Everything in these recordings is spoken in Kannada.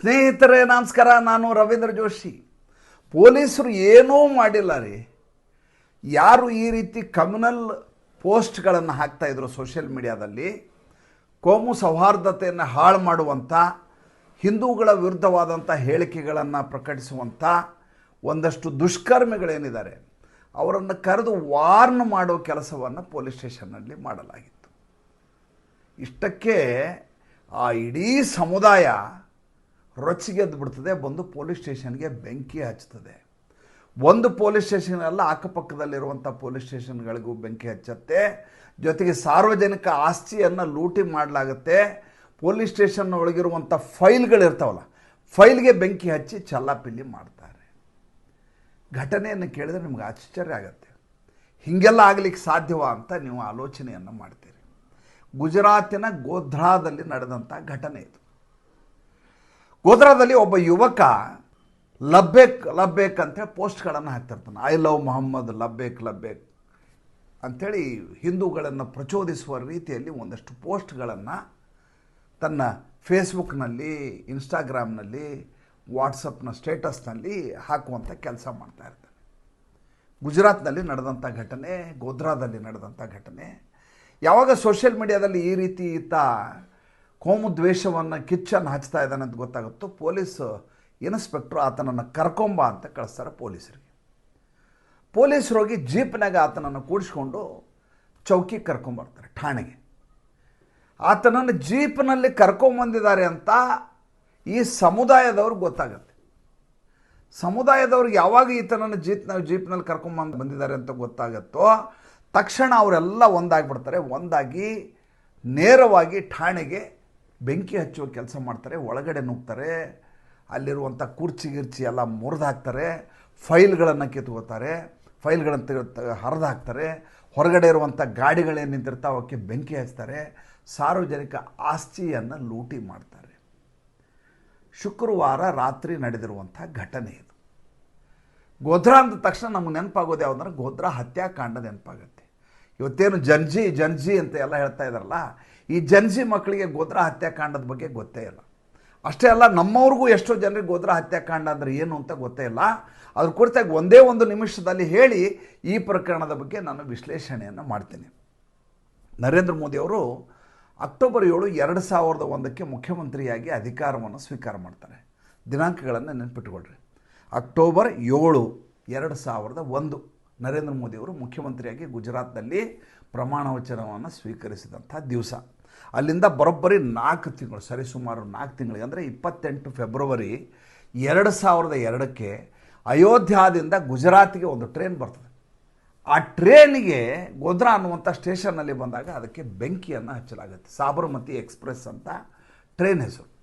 ಸ್ನೇಹಿತರೇ, ನಮಸ್ಕಾರ. ನಾನು ರವೀಂದ್ರ ಜೋಶಿ. ಪೊಲೀಸರು ಏನೂ ಮಾಡಿಲ್ಲ ರೀ. ಯಾರು ಈ ರೀತಿ ಕಮ್ಯುನಲ್ ಪೋಸ್ಟ್ಗಳನ್ನು ಹಾಕ್ತಾಯಿದ್ರು ಸೋಷಿಯಲ್ ಮೀಡಿಯಾದಲ್ಲಿ ಕೋಮು ಸೌಹಾರ್ದತೆಯನ್ನು ಹಾಳು ಮಾಡುವಂಥ ಹಿಂದೂಗಳ ವಿರುದ್ಧವಾದಂಥ ಹೇಳಿಕೆಗಳನ್ನು ಪ್ರಕಟಿಸುವಂಥ ಒಂದಷ್ಟು ದುಷ್ಕರ್ಮಿಗಳೇನಿದ್ದಾರೆ, ಅವರನ್ನು ಕರೆದು ವಾರ್ನ್ ಮಾಡೋ ಕೆಲಸವನ್ನು ಪೊಲೀಸ್ ಸ್ಟೇಷನ್ನಲ್ಲಿ ಮಾಡಲಾಗಿತ್ತು. ಇಷ್ಟಕ್ಕೆ ಆ ಇಡೀ ಸಮುದಾಯ ರೊಚ್ಚಿಗೆದ್ದು ಬಿಡ್ತದೆ, ಬಂದು ಪೊಲೀಸ್ ಸ್ಟೇಷನ್ಗೆ ಬೆಂಕಿ ಹಚ್ತದೆ ಒಂದು ಪೊಲೀಸ್ ಸ್ಟೇಷನ್ ಅಲ್ಲ ಅಕ್ಕಪಕ್ಕದಲ್ಲಿರುವಂಥ ಪೊಲೀಸ್ ಸ್ಟೇಷನ್ಗಳಿಗೂ ಬೆಂಕಿ ಹಚ್ಚತ್ತೆ. ಜೊತೆಗೆ ಸಾರ್ವಜನಿಕ ಆಸ್ತಿಯನ್ನು ಲೂಟಿ ಮಾಡಲಾಗುತ್ತೆ. ಪೊಲೀಸ್ ಸ್ಟೇಷನ್ ಒಳಗಿರುವಂಥ ಫೈಲ್ಗಳಿರ್ತಾವಲ್ಲ, ಫೈಲ್ಗೆ ಬೆಂಕಿ ಹಚ್ಚಿ ಚಲ್ಲಾಪಿಲ್ಲಿ ಮಾಡ್ತಾರೆ. ಘಟನೆಯನ್ನು ಕೇಳಿದ್ರೆ ನಿಮ್ಗೆ ಆಶ್ಚರ್ಯ ಆಗುತ್ತೆ. ಹೀಗೆಲ್ಲ ಆಗಲಿಕ್ಕೆ ಸಾಧ್ಯವಾ ಅಂತ ನೀವು ಆಲೋಚನೆಯನ್ನು ಮಾಡ್ತೀರಿ. ಗುಜರಾತಿನ ಗೋಧ್ರಾದಲ್ಲಿ ನಡೆದಂಥ ಘಟನೆ ಇದು. ಗೋಧ್ರಾದಲ್ಲಿ ಒಬ್ಬ ಯುವಕ ಲಬ್ಬೇಕ್ ಲಬ್ಬೇಕ್ ಅಂತೇಳಿ ಪೋಸ್ಟ್ಗಳನ್ನು ಹಾಕ್ತಿರ್ತಾನೆ. ಐ ಲವ್ ಮೊಹಮ್ಮದ್ ಲಬ್ಬೇಕ್ ಲಬ್ಬೇಕ್. ಅಂಥೇಳಿ ಹಿಂದೂಗಳನ್ನು ಪ್ರಚೋದಿಸುವ ರೀತಿಯಲ್ಲಿ ಒಂದಷ್ಟು ಪೋಸ್ಟ್ಗಳನ್ನು ತನ್ನ ಫೇಸ್ಬುಕ್ನಲ್ಲಿ ಇನ್ಸ್ಟಾಗ್ರಾಮ್ನಲ್ಲಿ ವಾಟ್ಸಪ್ನ ಸ್ಟೇಟಸ್ನಲ್ಲಿ ಹಾಕುವಂಥ ಕೆಲಸ ಮಾಡ್ತಾ ಇರ್ತಾನೆ. ಗುಜರಾತ್ನಲ್ಲಿ ನಡೆದಂಥ ಘಟನೆ ಗೋದ್ರಾದಲ್ಲಿ ನಡೆದಂಥ ಘಟನೆ. ಯಾವಾಗ ಸೋಷಿಯಲ್ ಮೀಡಿಯಾದಲ್ಲಿ ಈ ರೀತಿ ಈತ ಕೋಮು ದ್ವೇಷವನ್ನು ಕಿಚ್ಚನ್ನು ಹಚ್ತಾ ಇದ್ದಾನೆ ಅಂತ ಗೊತ್ತಾಗುತ್ತೋ ಪೊಲೀಸ್, ಇನ್ಸ್ಪೆಕ್ಟ್ರು ಆತನನ್ನು ಕರ್ಕೊಂಬ ಅಂತ ಕಳಿಸ್ತಾರೆ ಪೊಲೀಸರಿಗೆ. ಪೊಲೀಸರು ಹೋಗಿ ಜೀಪ್ನಾಗ ಆತನನ್ನು ಕೂಡಿಸ್ಕೊಂಡು ಚೌಕಿ ಕರ್ಕೊಂಬರ್ತಾರೆ ಠಾಣೆಗೆ. ಆತನನ್ನು ಜೀಪ್ನಲ್ಲಿ ಕರ್ಕೊಂಬಂದಿದ್ದಾರೆ ಅಂತ ಈ ಸಮುದಾಯದವ್ರಿಗೆ ಗೊತ್ತಾಗತ್ತೆ. ಸಮುದಾಯದವ್ರಿಗೆ ಯಾವಾಗ ಈತನನ್ನು ಜೀಪ್ನ ಜೀಪ್ನಲ್ಲಿ ಕರ್ಕೊಂಬಂದು, ಬಂದಿದ್ದಾರೆ ಅಂತ ಗೊತ್ತಾಗತ್ತೋ ತಕ್ಷಣ ಅವರೆಲ್ಲ ಒಂದಾಗಿಬಿಡ್ತಾರೆ. ಒಂದಾಗಿ ನೇರವಾಗಿ ಠಾಣೆಗೆ ಬೆಂಕಿ ಹಚ್ಚುವ ಕೆಲಸ ಮಾಡ್ತಾರೆ, ಒಳಗಡೆ ನುಗ್ತಾರೆ ಅಲ್ಲಿರುವಂಥ ಕುರ್ಚಿ ಗಿರ್ಚಿ ಎಲ್ಲ ಮುರಿದು ಹಾಕ್ತಾರೆ ಫೈಲ್ಗಳನ್ನು ಕಿತ್ಕೋತಾರೆ ಫೈಲ್ಗಳನ್ನು ತೆಗೆ ಹರಿದು ಹಾಕ್ತಾರೆ ಹೊರಗಡೆ ಇರುವಂಥ ಗಾಡಿಗಳೇನು ನಿಂತಿರ್ತಾವೆ, ಅವಕ್ಕೆ ಬೆಂಕಿ ಹಚ್ತಾರೆ, ಸಾರ್ವಜನಿಕ ಆಸ್ತಿಯನ್ನು ಲೂಟಿ ಮಾಡ್ತಾರೆ. ಶುಕ್ರವಾರ ರಾತ್ರಿ ನಡೆದಿರುವಂಥ ಘಟನೆ ಇದು. ಗೋಧ್ರಾ ಅಂದ ತಕ್ಷಣ ನಮ್ಗೆ ನೆನಪಾಗೋದು ಯಾವುದಂದ್ರೆ ಗೋಧ್ರಾ ಹತ್ಯಾಕಾಂಡ ನೆನಪಾಗುತ್ತೆ. ಇವತ್ತೇನು ಜನ್ಜಿ ಜನ್ಜಿ ಅಂತ ಎಲ್ಲ ಹೇಳ್ತಾ ಇದ್ದಾರಲ್ಲ ಈ ಜನ್ಜಿ ಮಕ್ಕಳಿಗೆ ಗೋತ್ರ ಹತ್ಯಾಕಾಂಡದ ಬಗ್ಗೆ ಗೊತ್ತೇ ಇಲ್ಲ. ಅಷ್ಟೇ ಅಲ್ಲ, ನಮ್ಮವ್ರಿಗೂ ಎಷ್ಟೋ ಜನರಿಗೆ ಗೋತ್ರ ಹತ್ಯಾಕಾಂಡ ಅಂದರೆ ಏನು ಅಂತ ಗೊತ್ತೇ ಇಲ್ಲ. ಅದ್ರ ಕುರಿತಾಗಿ ಒಂದೇ ಒಂದು ನಿಮಿಷದಲ್ಲಿ ಹೇಳಿ ಈ ಪ್ರಕರಣದ ಬಗ್ಗೆ ನಾನು ವಿಶ್ಲೇಷಣೆಯನ್ನು ಮಾಡ್ತೀನಿ. ನರೇಂದ್ರ ಮೋದಿಯವರು ಅಕ್ಟೋಬರ್ ಏಳು ಎರಡು ಸಾವಿರದ ಒಂದಕ್ಕೆ ಮುಖ್ಯಮಂತ್ರಿಯಾಗಿ ಅಧಿಕಾರವನ್ನು ಸ್ವೀಕಾರ ಮಾಡ್ತಾರೆ. ದಿನಾಂಕಗಳನ್ನು ನೆನ್ಪಿಟ್ಕೊಳ್ರಿ. ಅಕ್ಟೋಬರ್ ಏಳು ಎರಡು ಸಾವಿರದ ಒಂದು. ನರೇಂದ್ರ ಮೋದಿಯವರು ಮುಖ್ಯಮಂತ್ರಿಯಾಗಿ ಗುಜರಾತ್ನಲ್ಲಿ ಪ್ರಮಾಣ ವಚನವನ್ನು ಸ್ವೀಕರಿಸಿದಂಥ ದಿವಸ. ಅಲ್ಲಿಂದ ಬರೋಬ್ಬರಿ ನಾಲ್ಕು ತಿಂಗಳು, ಸರಿಸುಮಾರು ನಾಲ್ಕು ತಿಂಗಳಿಗೆ, ಅಂದರೆ ಇಪ್ಪತ್ತೆಂಟು ಫೆಬ್ರವರಿ ಎರಡು ಸಾವಿರದ ಎರಡಕ್ಕೆ ಅಯೋಧ್ಯಾದಿಂದ ಗುಜರಾತಿಗೆ ಒಂದು ಟ್ರೈನ್ ಬರ್ತದೆ. ಆ ಟ್ರೈನಿಗೆ ಗೋಧ್ರಾ ಅನ್ನುವಂಥ ಸ್ಟೇಷನ್ನಲ್ಲಿ ಬಂದಾಗ ಅದಕ್ಕೆ ಬೆಂಕಿಯನ್ನು ಹಚ್ಚಲಾಗುತ್ತೆ. ಸಾಬರಮತಿ ಎಕ್ಸ್ಪ್ರೆಸ್ ಅಂತ ಟ್ರೈನ್ ಹೆಸರು.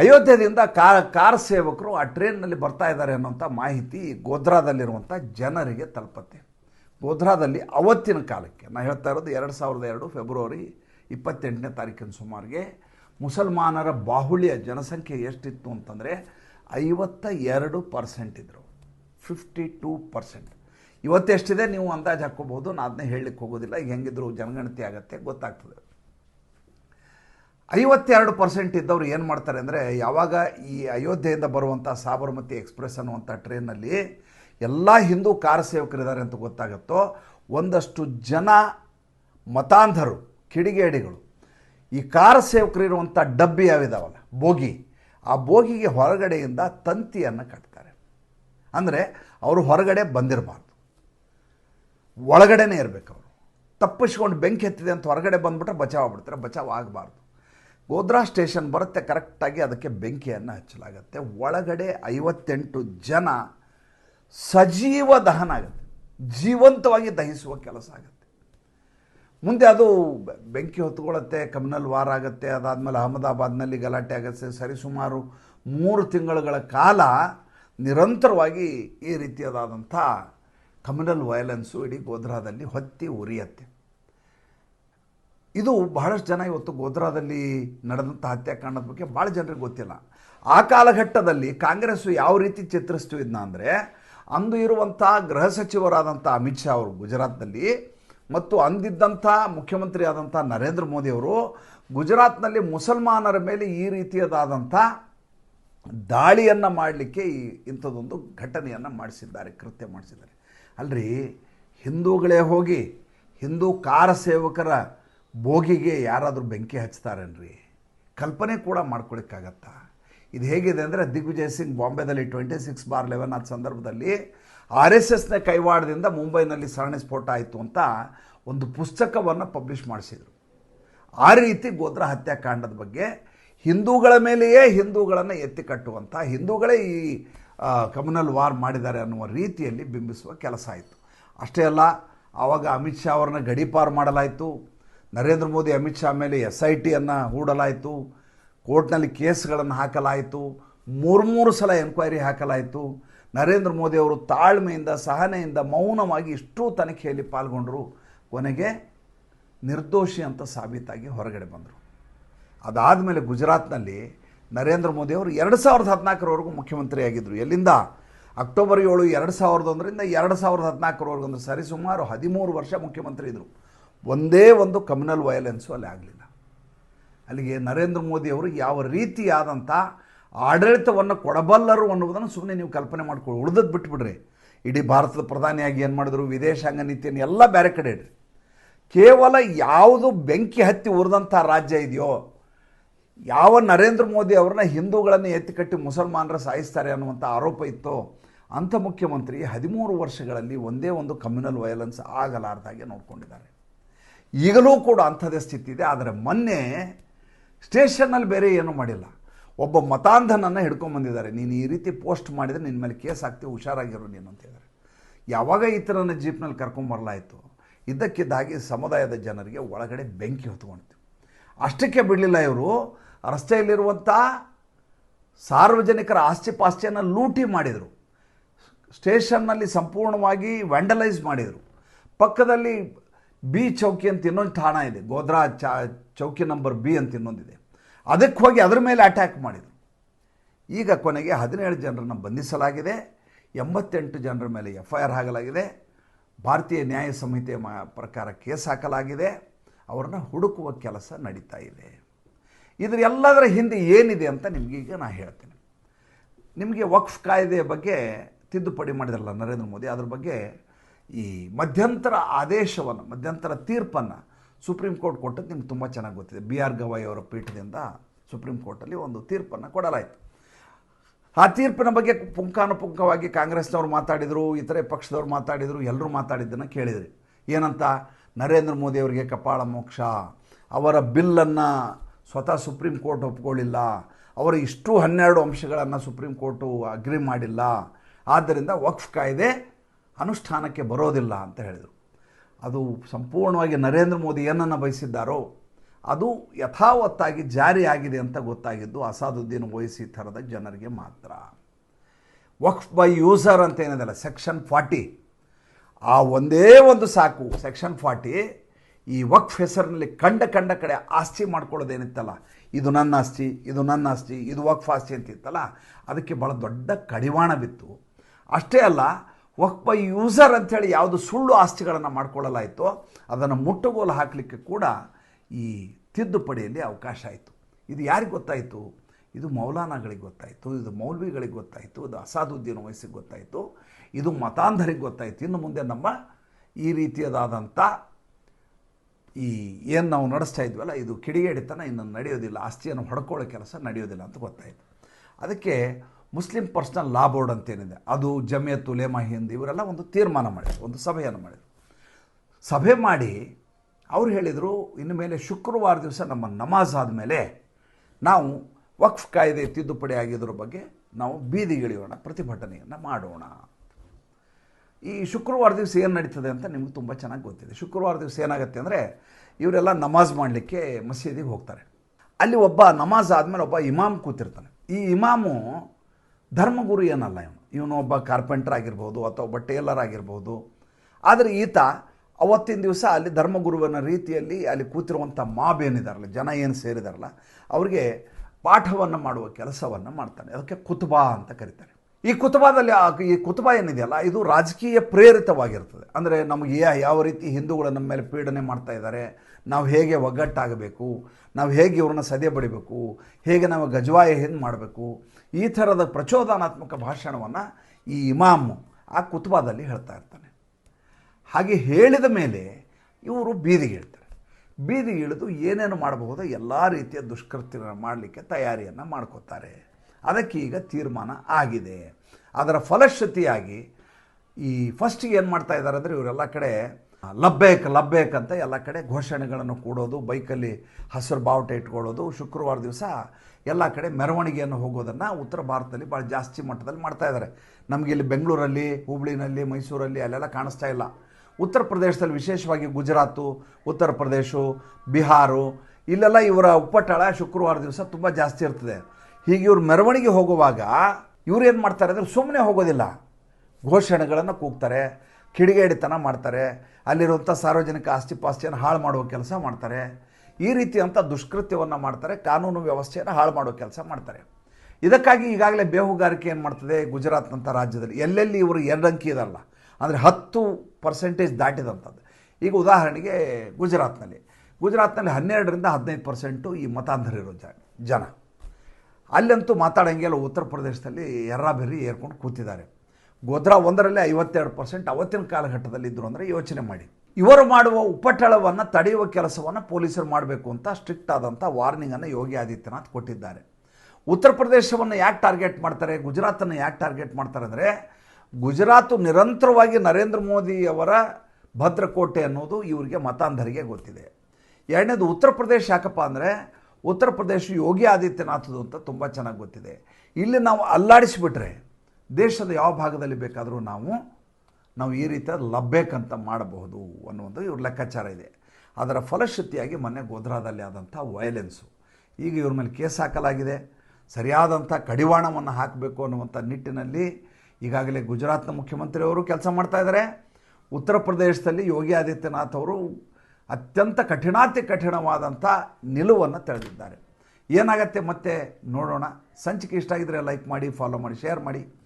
ಅಯೋಧ್ಯದಿಂದ ಕಾರ್ ಕಾರ್ ಸೇವಕರು ಆ ಟ್ರೈನ್ನಲ್ಲಿ ಬರ್ತಾ ಇದ್ದಾರೆ ಅನ್ನೋಂಥ ಮಾಹಿತಿ ಗೋಧ್ರಾದಲ್ಲಿರುವಂಥ ಜನರಿಗೆ ತಲುಪತ್ತೆ. ಗೋಧ್ರಾದಲ್ಲಿ ಅವತ್ತಿನ ಕಾಲಕ್ಕೆ ನಾನು ಹೇಳ್ತಾ ಇರೋದು ಎರಡು ಸಾವಿರದ ಎರಡು ಫೆಬ್ರವರಿ ಇಪ್ಪತ್ತೆಂಟನೇ ತಾರೀಕಿನ ಸುಮಾರಿಗೆ ಮುಸಲ್ಮಾನರ ಬಾಹುಳ್ಯ ಜನಸಂಖ್ಯೆ ಎಷ್ಟಿತ್ತು ಅಂತಂದರೆ ಐವತ್ತ ಎರಡು ಪರ್ಸೆಂಟ್ ಇದ್ದರು ಫಿಫ್ಟಿ ಟೂ ಪರ್ಸೆಂಟ್. ಇವತ್ತೆಷ್ಟಿದೆ ನೀವು ಅಂದಾಜು ಹಾಕ್ಕೋಬೋದು ನಾನು ಅದನ್ನೇ ಹೇಳಲಿಕ್ಕೆ ಹೋಗೋದಿಲ್ಲ. ಈಗ ಹೆಂಗಿದ್ರು ಜನಗಣತಿ ಆಗುತ್ತೆ, ಗೊತ್ತಾಗ್ತದೆ. ಐವತ್ತೆರಡು ಪರ್ಸೆಂಟ್ ಇದ್ದವರು ಏನು ಮಾಡ್ತಾರೆ ಅಂದರೆ, ಯಾವಾಗ ಈ ಅಯೋಧ್ಯೆಯಿಂದ ಬರುವಂಥ ಸಾಬರಮತಿ ಎಕ್ಸ್ಪ್ರೆಸ್ ಅನ್ನುವಂಥ ಟ್ರೈನಲ್ಲಿ ಎಲ್ಲ ಹಿಂದೂ ಕಾರ ಸೇವಕರಿದ್ದಾರೆ ಅಂತ ಗೊತ್ತಾಗುತ್ತೋ, ಒಂದಷ್ಟು ಜನ ಮತಾಂಧರು, ಕಿಡಿಗೇಡಿಗಳು, ಈ ಕಾರ್ ಸೇವಕರಿರುವಂಥ ಡಬ್ಬಿ ಯಾವಿದಾವಲ್ಲ, ಬೋಗಿ, ಆ ಬೋಗಿಗೆ ಹೊರಗಡೆಯಿಂದ ತಂತಿಯನ್ನು ಕಟ್ತಾರೆ. ಅಂದರೆ ಅವರು ಹೊರಗಡೆ ಬಂದಿರಬಾರ್ದು. ಒಳಗಡೆನೇ ಇರಬೇಕು ಅವರು. ತಪ್ಪಿಸ್ಕೊಂಡು ಬೆಂಕಿ ಎತ್ತಿದೆ ಅಂತ ಹೊರಗಡೆ ಬಂದುಬಿಟ್ರೆ ಬಚಾವ್ ಆಗ್ಬಿಡ್ತಾರೆ, ಬಚಾವ್ ಆಗಬಾರ್ದು. ಗೋಧ್ರಾ ಸ್ಟೇಷನ್ ಬರುತ್ತೆ ಕರೆಕ್ಟಾಗಿ, ಅದಕ್ಕೆ ಬೆಂಕಿಯನ್ನು ಹಚ್ಚಲಾಗುತ್ತೆ. ಒಳಗಡೆ ಐವತ್ತೆಂಟು ಜನ ಸಜೀವ ದಹನ ಆಗುತ್ತೆ ಜೀವಂತವಾಗಿ ದಹಿಸುವ ಕೆಲಸ ಆಗುತ್ತೆ. ಮುಂದೆ ಅದು ಬೆಂಕಿ ಹೊತ್ಕೊಳ್ಳುತ್ತೆ ಕಮ್ಯುನಲ್ ವಾರ ಆಗುತ್ತೆ, ಅದಾದಮೇಲೆ ಅಹಮದಾಬಾದ್ನಲ್ಲಿ ಗಲಾಟೆ ಆಗುತ್ತೆ. ಸರಿಸುಮಾರು ಮೂರು ತಿಂಗಳುಗಳ ಕಾಲ ನಿರಂತರವಾಗಿ ಈ ರೀತಿಯಾದಂಥ ಕಮ್ಯುನಲ್ ವಯಲೆನ್ಸು ಇಡೀ ಗೋಧ್ರಾದಲ್ಲಿ ಹೊತ್ತಿ ಉರಿಯತ್ತೆ. ಇದು ಬಹಳಷ್ಟು ಜನ ಇವತ್ತು ಗೋಧ್ರಾದಲ್ಲಿ ನಡೆದಂಥ ಹತ್ಯಾಕಾಂಡದ ಬಗ್ಗೆ ಭಾಳ ಜನರಿಗೆ ಗೊತ್ತಿಲ್ಲ. ಆ ಕಾಲಘಟ್ಟದಲ್ಲಿ ಕಾಂಗ್ರೆಸ್ಸು ಯಾವ ರೀತಿ ಚಿತ್ರಿಸ್ತು ಇದನ್ನ ಅಂದರೆ, ಅಂದು ಇರುವಂಥ ಗೃಹ ಸಚಿವರಾದಂಥ ಅಮಿತ್ ಶಾ ಅವರು ಗುಜರಾತ್ನಲ್ಲಿ ಮತ್ತು ಅಂದಿದ್ದಂಥ ಮುಖ್ಯಮಂತ್ರಿ ಆದಂಥ ನರೇಂದ್ರ ಮೋದಿಯವರು ಗುಜರಾತ್ನಲ್ಲಿ ಮುಸಲ್ಮಾನರ ಮೇಲೆ ಈ ರೀತಿಯದಾದಂಥ ದಾಳಿಯನ್ನು ಮಾಡಲಿಕ್ಕೆ ಈ ಇಂಥದ್ದೊಂದು ಘಟನೆಯನ್ನು ಮಾಡಿಸಿದ್ದಾರೆ, ಕೃತ್ಯ ಮಾಡಿಸಿದ್ದಾರೆ. ಅಲ್ರಿ, ಹಿಂದೂಗಳೇ ಹೋಗಿ ಹಿಂದೂ ಕಾರ ಸೇವಕರ ಬೋಗಿಗೆ ಯಾರಾದರೂ ಬೆಂಕಿ ಹಚ್ತಾರೇನ್ರಿ? ಕಲ್ಪನೆ ಕೂಡ ಮಾಡ್ಕೊಳಕ್ಕಾಗತ್ತಾ? ಇದು ಹೇಗಿದೆ ಅಂದರೆ ದಿಗ್ವಿಜಯ್ ಸಿಂಗ್ ಬಾಂಬೆದಲ್ಲಿ ಟ್ವೆಂಟಿ ಸಿಕ್ಸ್ ಬಾರ್ ಲೆವೆನ್ ಆದ ಸಂದರ್ಭದಲ್ಲಿ ಆರ್ ಎಸ್ ಎಸ್ನ ಕೈವಾಡದಿಂದ ಮುಂಬೈನಲ್ಲಿ ಸರಣಿ ಸ್ಫೋಟ ಆಯಿತು ಅಂತ ಒಂದು ಪುಸ್ತಕವನ್ನು ಪಬ್ಲಿಷ್ ಮಾಡಿಸಿದರು. ಆ ರೀತಿ ಗೋತ್ರ ಹತ್ಯಾಕಾಂಡದ ಬಗ್ಗೆ ಹಿಂದೂಗಳ ಮೇಲೆಯೇ ಹಿಂದೂಗಳನ್ನು ಎತ್ತಿ ಕಟ್ಟುವಂಥ ಹಿಂದೂಗಳೇ ಈ ಕಮ್ಯುನಲ್ ವಾರ್ ಮಾಡಿದ್ದಾರೆ ಅನ್ನುವ ರೀತಿಯಲ್ಲಿ ಬಿಂಬಿಸುವ ಕೆಲಸ ಆಯಿತು. ಅಷ್ಟೇ ಅಲ್ಲ, ಆವಾಗ ಅಮಿತ್ ಶಾ ಅವರನ್ನ ಗಡೀಪಾರು ಮಾಡಲಾಯಿತು. ನರೇಂದ್ರ ಮೋದಿ, ಅಮಿತ್ ಶಾ ಮೇಲೆ ಎಸ್ ಐ ಟಿಯನ್ನು ಹೂಡಲಾಯಿತು, ಕೋರ್ಟ್ನಲ್ಲಿ ಕೇಸ್ಗಳನ್ನು ಹಾಕಲಾಯಿತು ಮೂರು ಮೂರು ಸಲ ಎನ್ಕ್ವೈರಿ ಹಾಕಲಾಯಿತು. ನರೇಂದ್ರ ಮೋದಿ ಅವರು ತಾಳ್ಮೆಯಿಂದ, ಸಹನೆಯಿಂದ, ಮೌನವಾಗಿ ಇಷ್ಟೂ ತನಿಖೆಯಲ್ಲಿ ಪಾಲ್ಗೊಂಡರು. ಕೊನೆಗೆ ನಿರ್ದೋಷಿ ಅಂತ ಸಾಬೀತಾಗಿ ಹೊರಗಡೆ ಬಂದರು. ಅದಾದಮೇಲೆ ಗುಜರಾತ್ನಲ್ಲಿ ನರೇಂದ್ರ ಮೋದಿ ಅವರು ಎರಡು ಸಾವಿರದ ಹದಿನಾಲ್ಕರವರೆಗೂ ಮುಖ್ಯಮಂತ್ರಿಯಾಗಿದ್ದರು ಎಲ್ಲಿಂದ? ಅಕ್ಟೋಬರ್ ಏಳು, ಎರಡು ಸಾವಿರದ ಒಂದರಿಂದ ಎರಡು ಸಾವಿರದ ಹದಿನಾಲ್ಕರವರೆಗೂ ಅಂದರೆ ಸರಿಸುಮಾರು ಹದಿಮೂರು ವರ್ಷ ಮುಖ್ಯಮಂತ್ರಿ ಇದ್ದರು ಒಂದೇ ಒಂದು ಕಮ್ಯುನಲ್ ವಯಲೆನ್ಸು ಅಲ್ಲಿ ಆಗಲಿಲ್ಲ. ಅಲ್ಲಿಗೆ ನರೇಂದ್ರ ಮೋದಿ ಅವರು ಯಾವ ರೀತಿಯಾದಂಥ ಆಡಳಿತವನ್ನು ಕೊಡಬಲ್ಲರು ಅನ್ನುವುದನ್ನು ಸುಮ್ಮನೆ ನೀವು ಕಲ್ಪನೆ ಮಾಡ್ಕೊಳ್ಳಿ ಉಳಿದದ್ದು ಬಿಟ್ಬಿಡ್ರಿ. ಇಡೀ ಭಾರತದ ಪ್ರಧಾನಿಯಾಗಿ ಏನು ಮಾಡಿದ್ರು, ವಿದೇಶಾಂಗ ನೀತಿಯನ್ನು ಎಲ್ಲ ಬೇರೆ ಕಡೆ ಇಡ್ರಿ. ಕೇವಲ ಯಾವುದು ಬೆಂಕಿ ಹತ್ತಿ ಉರಿದಂಥ ರಾಜ್ಯ ಇದೆಯೋ, ಯಾವ ನರೇಂದ್ರ ಮೋದಿ ಅವ್ರನ್ನ ಹಿಂದೂಗಳನ್ನು ಎತ್ತಿಕಟ್ಟಿ ಮುಸಲ್ಮಾನರ ಸಾಯಿಸ್ತಾರೆ ಅನ್ನುವಂಥ ಆರೋಪ ಇತ್ತೋ, ಅಂಥ ಮುಖ್ಯಮಂತ್ರಿ ಹದಿಮೂರು ವರ್ಷಗಳಲ್ಲಿ ಒಂದೇ ಒಂದು ಕಮ್ಯುನಲ್ ವಯಲೆನ್ಸ್ ಆಗಲಾರ್ದಾಗೆ ನೋಡ್ಕೊಂಡಿದ್ದಾರೆ. ಈಗಲೂ ಕೂಡ ಅಂಥದೇ ಸ್ಥಿತಿ ಇದೆ. ಆದರೆ ಮೊನ್ನೆ ಸ್ಟೇಷನ್ನಲ್ಲಿ ಬೇರೆ ಏನೂ ಮಾಡಿಲ್ಲ. ಒಬ್ಬ ಮತಾಂಧನನ್ನು ಹಿಡ್ಕೊಂಬಂದಿದ್ದಾರೆ ನೀನು ಈ ರೀತಿ ಪೋಸ್ಟ್ ಮಾಡಿದರೆ ನಿನ್ನ ಮೇಲೆ ಕೇಸ್ ಹಾಕ್ತೀವಿ, ಹುಷಾರಾಗಿರು ನೀನು ಅಂತ ಹೇಳಿದ್ದಾರೆ. ಯಾವಾಗ ಈ ಥರನ ಜೀಪ್ನಲ್ಲಿ ಕರ್ಕೊಂಬರಲಾಯಿತು ಇದ್ದಕ್ಕಿದ್ದಾಗಿ ಸಮುದಾಯದ ಜನರಿಗೆ ಒಳಗಡೆ ಬೆಂಕಿ ಹೊತ್ಕೊಳ್ತೀವಿ ಅಷ್ಟಕ್ಕೆ ಬಿಡಲಿಲ್ಲ ಇವರು. ರಸ್ತೆಯಲ್ಲಿರುವಂಥ ಸಾರ್ವಜನಿಕರ ಆಸ್ತಿ ಪಾಸ್ತಿಯನ್ನು ಲೂಟಿ ಮಾಡಿದರು. ಸ್ಟೇಷನ್ನಲ್ಲಿ ಸಂಪೂರ್ಣವಾಗಿ ವ್ಯಾಂಡಲೈಸ್ ಮಾಡಿದರು. ಪಕ್ಕದಲ್ಲಿ ಬಿ ಚೌಕಿ ಅಂತ ಇನ್ನೊಂದು ಠಾಣ ಇದೆ. ಗೋಧ್ರಾ ಚೌಕಿ ನಂಬರ್ ಬಿ ಅಂತ ಇನ್ನೊಂದಿದೆ. ಅದಕ್ಕೆ ಹೋಗಿ ಅದರ ಮೇಲೆ ಅಟ್ಯಾಕ್ ಮಾಡಿದರು. ಈಗ ಕೊನೆಗೆ ಹದಿನೇಳು ಜನರನ್ನು ಬಂಧಿಸಲಾಗಿದೆ. ಎಂಬತ್ತೆಂಟು ಜನರ ಮೇಲೆ ಎಫ್ ಐ ಆರ್ ಆಗಲಾಗಿದೆ ಭಾರತೀಯ ನ್ಯಾಯ ಸಂಹಿತೆ ಪ್ರಕಾರ ಕೇಸ್ ಹಾಕಲಾಗಿದೆ. ಅವ್ರನ್ನ ಹುಡುಕುವ ಕೆಲಸ ನಡೀತಾ ಇದೆ. ಇದರ ಎಲ್ಲದರ ಹಿಂದೆ ಏನಿದೆ ಅಂತ ನಿಮಗೀಗ ನಾನು ಹೇಳ್ತೇನೆ. ನಿಮಗೆ ವಕ್ಫ್ ಕಾಯ್ದೆಯ ಬಗ್ಗೆ ತಿದ್ದುಪಡಿ ಮಾಡಿದ್ರಲ್ಲ ನರೇಂದ್ರ ಮೋದಿ, ಅದ್ರ ಬಗ್ಗೆ ಈ ಮಧ್ಯಂತರ ಆದೇಶವನ್ನು, ಮಧ್ಯಂತರ ತೀರ್ಪನ್ನು ಸುಪ್ರೀಂ ಕೋರ್ಟ್ ಕೊಟ್ಟದ್ದು ನಿಮ್ಗೆ ತುಂಬ ಚೆನ್ನಾಗಿ ಗೊತ್ತಿದೆ. ಬಿ ಆರ್ ಗವಾಯಿ ಅವರ ಪೀಠದಿಂದ ಸುಪ್ರೀಂ ಕೋರ್ಟಲ್ಲಿ ಒಂದು ತೀರ್ಪನ್ನು ಕೊಡಲಾಯಿತು. ಆ ತೀರ್ಪಿನ ಬಗ್ಗೆ ಪುಂಖಾನುಪುಂಖವಾಗಿ ಕಾಂಗ್ರೆಸ್ನವ್ರು ಮಾತಾಡಿದರು, ಇತರೆ ಪಕ್ಷದವ್ರು ಮಾತಾಡಿದರು ಎಲ್ಲರೂ ಮಾತಾಡಿದ್ದನ್ನು ಕೇಳಿದ್ರಿ. ಏನಂತ? ನರೇಂದ್ರ ಮೋದಿ ಅವರಿಗೆ ಕಪಾಳ ಮೋಕ್ಷ. ಅವರ ಬಿಲ್ಲನ್ನು ಸ್ವತಃ ಸುಪ್ರೀಂ ಕೋರ್ಟ್ ಒಪ್ಕೊಳ್ಳಿಲ್ಲ. ಅವರ ಇಷ್ಟು ಹನ್ನೆರಡು ಅಂಶಗಳನ್ನು ಸುಪ್ರೀಂ ಕೋರ್ಟು ಅಗ್ರಿ ಮಾಡಿಲ್ಲ. ಆದ್ದರಿಂದ ವಕ್ಫ್ ಕಾಯ್ದೆ ಅನುಷ್ಠಾನಕ್ಕೆ ಬರೋದಿಲ್ಲ ಅಂತ ಹೇಳಿದರು. ಅದು ಸಂಪೂರ್ಣವಾಗಿ ನರೇಂದ್ರ ಮೋದಿ ಏನನ್ನು ಬಯಸಿದ್ದಾರೋ ಅದು ಯಥಾವತ್ತಾಗಿ ಜಾರಿಯಾಗಿದೆ ಅಂತ ಗೊತ್ತಾಗಿದ್ದು ಅಸಾದುದ್ದೀನ್ ಓಯಿಸಿ ಥರದ ಜನರಿಗೆ ಮಾತ್ರ. ವಕ್ಫ್ ಬೈ ಯೂಸರ್ ಅಂತ ಏನಿದೆಲ್ಲ ಸೆಕ್ಷನ್ ಫಾರ್ಟಿ ಆ ಒಂದೇ ಒಂದು ಸಾಕು ಸೆಕ್ಷನ್ ಫಾರ್ಟಿ ಈ ವಕ್ಫ್ ಹೆಸರಿನಲ್ಲಿ ಕಂಡ ಕಂಡ ಕಡೆ ಆಸ್ತಿ ಮಾಡ್ಕೊಳ್ಳೋದೇನಿತ್ತಲ್ಲ, ಇದು ನನ್ನ ಆಸ್ತಿ, ಇದು ನನ್ನ ಆಸ್ತಿ, ಇದು ವಕ್ಫ್ ಆಸ್ತಿ ಅಂತಿತ್ತಲ್ಲ, ಅದಕ್ಕೆ ಭಾಳ ದೊಡ್ಡ ಕಡಿವಾಣ ಬಿತ್ತು. ಅಷ್ಟೇ ಅಲ್ಲ ವಕ್ಫ್ ಬೈ ಯೂಸರ್ ಅಂಥೇಳಿ ಯಾವುದು ಸುಳ್ಳು ಆಸ್ತಿಗಳನ್ನು ಮಾಡ್ಕೊಳ್ಳಲಾಯಿತೋ ಅದನ್ನು ಮುಟ್ಟುಗೋಲು ಹಾಕಲಿಕ್ಕೆ ಕೂಡ ಈ ತಿದ್ದುಪಡಿಯಲ್ಲಿ ಅವಕಾಶ ಆಯಿತು. ಇದು ಯಾರಿಗೆ ಗೊತ್ತಾಯಿತು? ಇದು ಮೌಲಾನಾಗಳಿಗೆ ಗೊತ್ತಾಯಿತು, ಇದು ಮೌಲ್ವಿಗಳಿಗೆ ಗೊತ್ತಾಯಿತು, ಇದು ಅಸಾದುದ್ದೀನ್ ವಯಸ್ಸಿಗೆ ಗೊತ್ತಾಯಿತು, ಇದು ಮತಾಂಧರಿಗೆ ಗೊತ್ತಾಯಿತು. ಇನ್ನು ಮುಂದೆ ನಮ್ಮ ಈ ರೀತಿಯದಾದಂಥ ಈ ಏನು ನಾವು ನಡೆಸ್ತಾ ಇದ್ವಲ್ಲ, ಇದು ಕಿಡಿಗೇಡಿತನ ಇನ್ನು ನಡೆಯೋದಿಲ್ಲ, ಆಸ್ತಿಯನ್ನು ಹೊಡ್ಕೊಳ್ಳೋ ಕೆಲಸ ನಡೆಯೋದಿಲ್ಲ ಅಂತ ಗೊತ್ತಾಯಿತು. ಅದಕ್ಕೆ ಮುಸ್ಲಿಂ ಪರ್ಸನಲ್ ಲಾ ಬೋರ್ಡ್ ಅಂತ ಏನಿದೆ ಅದು ಜಮಿಯತ್ ಉಲೇಮಾ ಹಿಂದ್ ಇವರೆಲ್ಲ ಒಂದು ತೀರ್ಮಾನ ಮಾಡಿದರು, ಒಂದು ಸಭೆಯನ್ನು ಮಾಡಿದರು. ಸಭೆ ಮಾಡಿ ಅವ್ರು ಹೇಳಿದರು, ಇನ್ನು ಮೇಲೆ ಶುಕ್ರವಾರ ದಿವಸ ನಮ್ಮ ನಮಾಜ್ ಆದಮೇಲೆ ನಾವು ವಕ್ಫ್ ಕಾಯ್ದೆ ತಿದ್ದುಪಡಿ ಆಗಿದ್ರ ಬಗ್ಗೆ ನಾವು ಬೀದಿಗಿಳಿಯೋಣ ಪ್ರತಿಭಟನೆಯನ್ನು ಮಾಡೋಣ. ಈ ಶುಕ್ರವಾರ ದಿವಸ ಏನು ನಡೀತದೆ ಅಂತ ನಿಮ್ಗೆ ತುಂಬ ಚೆನ್ನಾಗಿ ಗೊತ್ತಿದೆ. ಶುಕ್ರವಾರ ದಿವಸ ಏನಾಗುತ್ತೆ ಅಂದರೆ, ಇವರೆಲ್ಲ ನಮಾಜ್ ಮಾಡಲಿಕ್ಕೆ ಮಸೀದಿಗೆ ಹೋಗ್ತಾರೆ. ಅಲ್ಲಿ ಒಬ್ಬ ನಮಾಜ್ ಆದಮೇಲೆ ಒಬ್ಬ ಇಮಾಮ್ ಕೂತಿರ್ತಾನೆ. ಈ ಇಮಾಮು ಧರ್ಮಗುರು ಏನಲ್ಲ ಇವನು. ಇವನು ಒಬ್ಬ ಕಾರ್ಪೆಂಟರ್ ಆಗಿರ್ಬೋದು ಅಥವಾ ಒಬ್ಬ ಟೇಲರ್ ಆಗಿರ್ಬೋದು. ಆದರೆ ಈತ ಅವತ್ತಿನ ದಿವಸ ಅಲ್ಲಿ ಧರ್ಮಗುರುವಿನ ರೀತಿಯಲ್ಲಿ ಅಲ್ಲಿ ಕೂತಿರುವಂಥ ಮಾಬ್ ಏನಿದಾರಲ್ಲ ಜನ ಏನು ಸೇರಿದಾರಲ್ಲ, ಅವ್ರಿಗೆ ಪಾಠವನ್ನು ಮಾಡುವ ಕೆಲಸವನ್ನು ಮಾಡ್ತಾನೆ. ಅದಕ್ಕೆ ಕುತುಬಾ ಅಂತ ಕರೀತಾರೆ. ಈ ಕುತುಬಾದಲ್ಲಿ ಈ ಕುತುಬ ಏನಿದೆಯಲ್ಲ, ಇದು ರಾಜಕೀಯ ಪ್ರೇರಿತವಾಗಿರ್ತದೆ. ಅಂದರೆ ನಮಗೆ ಯಾವ ರೀತಿ ಹಿಂದೂಗಳು ನಮ್ಮ ಮೇಲೆ ಪೀಡನೆ ಮಾಡ್ತಾ ಇದ್ದಾರೆ, ನಾವು ಹೇಗೆ ಒಗ್ಗಟ್ಟಾಗಬೇಕು, ನಾವು ಹೇಗೆ ಇವ್ರನ್ನ ಸದೆ ಬಡಿಬೇಕು ಹೇಗೆ ನಾವು ಗಜವಾಯ ಹೆಂಗೆ ಮಾಡಬೇಕು ಈ ಥರದ ಪ್ರಚೋದನಾತ್ಮಕ ಭಾಷಣವನ್ನು ಈ ಇಮಾಮು ಆ ಕುತುಬಾದಲ್ಲಿ ಹೇಳ್ತಾ ಇರ್ತಾನೆ. ಹಾಗೆ ಹೇಳಿದ ಮೇಲೆ ಇವರು ಬೀದಿಗೆ ಹೇಳ್ತಾರೆ. ಬೀದಿಗೆ ಇಳಿದು ಏನೇನು ಮಾಡಬಹುದೋ ಎಲ್ಲ ರೀತಿಯ ದುಷ್ಕೃತ್ಯ ಮಾಡಲಿಕ್ಕೆ ತಯಾರಿಯನ್ನು ಮಾಡ್ಕೋತಾರೆ. ಅದಕ್ಕೆ ಈಗ ತೀರ್ಮಾನ ಆಗಿದೆ. ಅದರ ಫಲಶ್ರುತಿಯಾಗಿ ಈ ಫಸ್ಟಿಗೆ ಏನು ಮಾಡ್ತಾ ಇದ್ದಾರೆ ಅಂದರೆ ಇವರೆಲ್ಲ ಕಡೆ ಲಬ್ಬೇಕ್ ಲಬ್ಬೇಕ್ ಅಂತ ಎಲ್ಲ ಕಡೆ ಘೋಷಣೆಗಳನ್ನು ಕೂಡೋದು, ಬೈಕಲ್ಲಿ ಹಸಿರು ಬಾವುಟ ಇಟ್ಕೊಳ್ಳೋದು, ಶುಕ್ರವಾರ ದಿವಸ ಎಲ್ಲ ಕಡೆ ಮೆರವಣಿಗೆಯನ್ನು ಹೋಗೋದನ್ನು ಉತ್ತರ ಭಾರತದಲ್ಲಿ ಭಾಳ ಜಾಸ್ತಿ ಮಟ್ಟದಲ್ಲಿ ಮಾಡ್ತಾ ಇದ್ದಾರೆ ನಮಗೆ ಇಲ್ಲಿ ಬೆಂಗಳೂರಲ್ಲಿ, ಹುಬ್ಳಿನಲ್ಲಿ, ಮೈಸೂರಲ್ಲಿ ಅಲ್ಲೆಲ್ಲ ಕಾಣಿಸ್ತಾ ಇಲ್ಲ. ಉತ್ತರ ಪ್ರದೇಶದಲ್ಲಿ ವಿಶೇಷವಾಗಿ ಗುಜರಾತು, ಉತ್ತರ ಪ್ರದೇಶ, ಬಿಹಾರು, ಇಲ್ಲೆಲ್ಲ ಇವರ ಉಪ್ಪಟ್ಟಳ ಶುಕ್ರವಾರ ದಿವಸ ತುಂಬ ಜಾಸ್ತಿ ಇರ್ತದೆ. ಹೀಗೆ ಇವ್ರು ಮೆರವಣಿಗೆ ಹೋಗುವಾಗ ಇವ್ರು ಏನು ಮಾಡ್ತಾರೆ ಅಂದರೆ ಸುಮ್ಮನೆ ಹೋಗೋದಿಲ್ಲ. ಘೋಷಣೆಗಳನ್ನು ಕೂಗ್ತಾರೆ. ಕಿಡಿಗೇಡಿತನ ಮಾಡ್ತಾರೆ, ಅಲ್ಲಿರುವಂಥ ಸಾರ್ವಜನಿಕ ಆಸ್ತಿಪಾಸ್ತಿಯನ್ನು ಹಾಳು ಮಾಡುವ ಕೆಲಸ ಮಾಡ್ತಾರೆ. ಈ ರೀತಿಯಂಥ ದುಷ್ಕೃತ್ಯವನ್ನು ಮಾಡ್ತಾರೆ, ಕಾನೂನು ವ್ಯವಸ್ಥೆಯನ್ನು ಹಾಳು ಮಾಡುವ ಕೆಲಸ ಮಾಡ್ತಾರೆ. ಇದಕ್ಕಾಗಿ ಈಗಾಗಲೇ ಬೇಹುಗಾರಿಕೆ ಏನು ಮಾಡ್ತದೆ, ಗುಜರಾತ್ನಂಥ ರಾಜ್ಯದಲ್ಲಿ. ಎಲ್ಲೆಲ್ಲಿ ಇವರು ಎರಡಂಕಿ ಇದಲ್ಲ ಅಂದರೆ ಹತ್ತು ಪರ್ಸೆಂಟೇಜ್ ದಾಟಿದಂಥದ್ದು. ಈಗ ಉದಾಹರಣೆಗೆ ಗುಜರಾತ್ನಲ್ಲಿ. ಗುಜರಾತ್ನಲ್ಲಿ ಹನ್ನೆರಡರಿಂದ ಹದಿನೈದು ಪರ್ಸೆಂಟು ಈ ಮತಾಂಧರಿರೋ ಜನ. ಅಲ್ಲಂತೂ ಮಾತಾಡೋಂಗೆಲ್ಲ ಉತ್ತರ ಪ್ರದೇಶದಲ್ಲಿ ಎರ್ರಾಬೆರ್ರಿ ಏರ್ಕೊಂಡು ಕೂತಿದ್ದಾರೆ. ಗೋಧ್ರಾ ಒಂದರಲ್ಲೇ ಐವತ್ತೆರಡು ಪರ್ಸೆಂಟ್ ಅವತ್ತಿನ ಕಾಲಘಟ್ಟದಲ್ಲಿ ಇದ್ದರು ಅಂದರೆ ಯೋಚನೆ ಮಾಡಿ. ಇವರು ಮಾಡುವ ಉಪಟಳವನ್ನು ತಡೆಯುವ ಕೆಲಸವನ್ನು ಪೊಲೀಸರು ಮಾಡಬೇಕು ಅಂತ ಸ್ಟ್ರಿಕ್ಟ್ ಆದಂಥ ವಾರ್ನಿಂಗನ್ನು ಯೋಗಿ ಆದಿತ್ಯನಾಥ್ ಕೊಟ್ಟಿದ್ದಾರೆ. ಉತ್ತರ ಪ್ರದೇಶವನ್ನು ಯಾಕೆ ಟಾರ್ಗೆಟ್ ಮಾಡ್ತಾರೆ, ಗುಜರಾತನ್ನು ಯಾಕೆ ಟಾರ್ಗೆಟ್ ಮಾಡ್ತಾರೆ ಅಂದರೆ, ಗುಜರಾತು ನಿರಂತರವಾಗಿ ನರೇಂದ್ರ ಮೋದಿಯವರ ಭದ್ರಕೋಟೆ ಅನ್ನೋದು ಇವರಿಗೆ ಮತಾಂಧರಿಗೆ ಗೊತ್ತಿದೆ. ಎರಡನೇದು ಉತ್ತರ ಪ್ರದೇಶ ಯಾಕಪ್ಪ ಅಂದರೆ, ಉತ್ತರ ಪ್ರದೇಶ ಯೋಗಿ ಆದಿತ್ಯನಾಥದು ಅಂತ ತುಂಬ ಚೆನ್ನಾಗಿ ಗೊತ್ತಿದೆ. ಇಲ್ಲಿ ನಾವು ಅಲ್ಲಾಡಿಸಿಬಿಟ್ರೆ ದೇಶದ ಯಾವ ಭಾಗದಲ್ಲಿ ಬೇಕಾದರೂ ನಾವು ನಾವು ಈ ರೀತಿ ಲಭ್ಯಕ್ಕಂತ ಮಾಡಬಹುದು ಅನ್ನುವಂಥ ಇವ್ರ ಲೆಕ್ಕಾಚಾರ ಇದೆ. ಅದರ ಫಲಶ್ರುತಿಯಾಗಿ ಮೊನ್ನೆ ಗೋಧ್ರಾದಲ್ಲಿ ಆದಂಥ ವಯಲೆನ್ಸು. ಈಗ ಇವ್ರ ಮೇಲೆ ಕೇಸ್ ಹಾಕಲಾಗಿದೆ. ಸರಿಯಾದಂಥ ಕಡಿವಾಣವನ್ನು ಹಾಕಬೇಕು ಅನ್ನುವಂಥ ನಿಟ್ಟಿನಲ್ಲಿ ಈಗಾಗಲೇ ಗುಜರಾತ್ನ ಮುಖ್ಯಮಂತ್ರಿಯವರು ಕೆಲಸ ಮಾಡ್ತಾ ಇದ್ದಾರೆ. ಉತ್ತರ ಪ್ರದೇಶದಲ್ಲಿ ಯೋಗಿ ಆದಿತ್ಯನಾಥ್ ಅವರು ಅತ್ಯಂತ ಕಠಿಣಾತಿ ಕಠಿಣವಾದಂಥ ನಿಲುವನ್ನು ತಳೆದಿದ್ದಾರೆ ಏನಾಗತ್ತೆ ಮತ್ತೆ ನೋಡೋಣ. ಸಂಚಿಕೆ ಇಷ್ಟ ಆಗಿದ್ರೆ ಲೈಕ್ ಮಾಡಿ, ಫಾಲೋ ಮಾಡಿ, ಶೇರ್ ಮಾಡಿ.